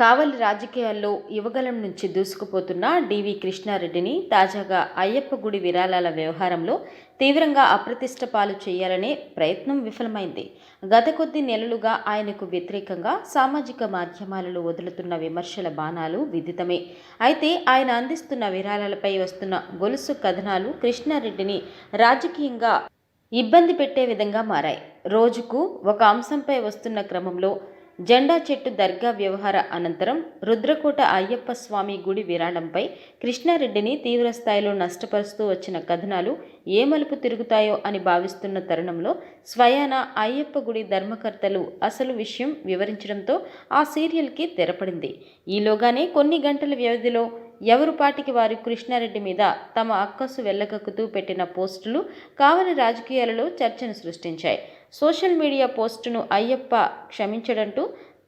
కావలి రాజకీయాల్లో యువగలం నుంచి దూసుకుపోతున్న డివి కృష్ణారెడ్డిని తాజాగా అయ్యప్ప గుడి విరాళాల వ్యవహారంలో తీవ్రంగా అప్రతిష్ట పాలు చేయాలనే ప్రయత్నం విఫలమైంది. గత కొద్ది నెలలుగా ఆయనకు వ్యతిరేకంగా సామాజిక మాధ్యమాలలో వదులుతున్న విమర్శల బాణాలు విదితమే. అయితే ఆయన అందిస్తున్న విరాళాలపై వస్తున్న గొలుసు కథనాలు కృష్ణారెడ్డిని రాజకీయంగా ఇబ్బంది పెట్టే విధంగా మారాయి. రోజుకు ఒక అంశంపై వస్తున్న క్రమంలో జెండా చెట్టు దర్గా వ్యవహార అనంతరం రుద్రకోట అయ్యప్ప స్వామి గుడి విరాళంపై కృష్ణారెడ్డిని తీవ్రస్థాయిలో నష్టపరుస్తూ వచ్చిన కథనాలు ఏ మలుపు తిరుగుతాయో అని భావిస్తున్న తరుణంలో స్వయాన అయ్యప్ప గుడి ధర్మకర్తలు అసలు విషయం వివరించడంతో ఆ సీరియల్కి తెరపడింది. ఈలోగానే కొన్ని గంటల వ్యవధిలో ఎవరు పాటికి వారు కృష్ణారెడ్డి మీద తమ అక్కసు వెళ్ళకక్కుతూ పెట్టిన పోస్టులు కావలి రాజకీయాలలో చర్చను సృష్టించాయి. సోషల్ మీడియా పోస్టును అయ్యప్ప క్షమించడంటూ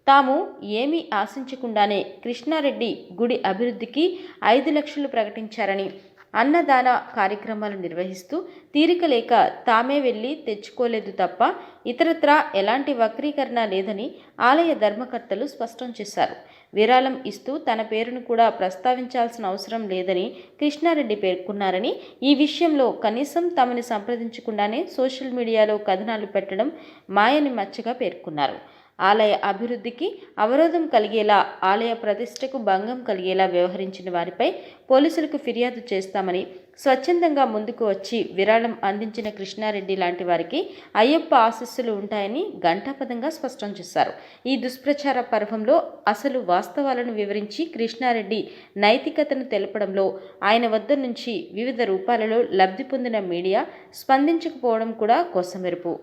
తాము ఏమీ ఆశించకుండానే కృష్ణారెడ్డి గుడి అభివృద్ధికి ఐదు లక్షలు ప్రకటించారని అన్నదాన కార్యక్రమాలు నిర్వహిస్తూ తీరిక లేక తామే వెళ్ళి తెచ్చుకోలేదు తప్ప ఇతరత్రా ఎలాంటి వక్రీకరణ లేదని ఆలయ ధర్మకర్తలు స్పష్టం చేశారు. విరాళం ఇస్తూ తన పేరును కూడా ప్రస్తావించాల్సిన అవసరం లేదని కృష్ణారెడ్డి పేర్కొన్నారని ఈ విషయంలో కనీసం తమని సంప్రదించకుండానే సోషల్ మీడియాలో కథనాలు పెట్టడం మాయని మచ్చగా పేర్కొన్నారు. ఆలయ అభివృద్ధికి అవరోధం కలిగేలా ఆలయ ప్రతిష్టకు భంగం కలిగేలా వ్యవహరించిన వారిపై పోలీసులకు ఫిర్యాదు చేస్తామని స్వచ్ఛందంగా ముందుకు వచ్చి విరాళం అందించిన కృష్ణారెడ్డి లాంటి వారికి అయ్యప్ప ఆశస్సులు ఉంటాయని ఘంటాపదంగా స్పష్టం చేశారు. ఈ దుష్ప్రచార పర్వంలో అసలు వాస్తవాలను వివరించి కృష్ణారెడ్డి నైతికతను తెలపడంలో ఆయన వద్ద నుంచి వివిధ రూపాలలో లబ్ధి పొందిన మీడియా స్పందించకపోవడం కూడా కోసమెరుపు.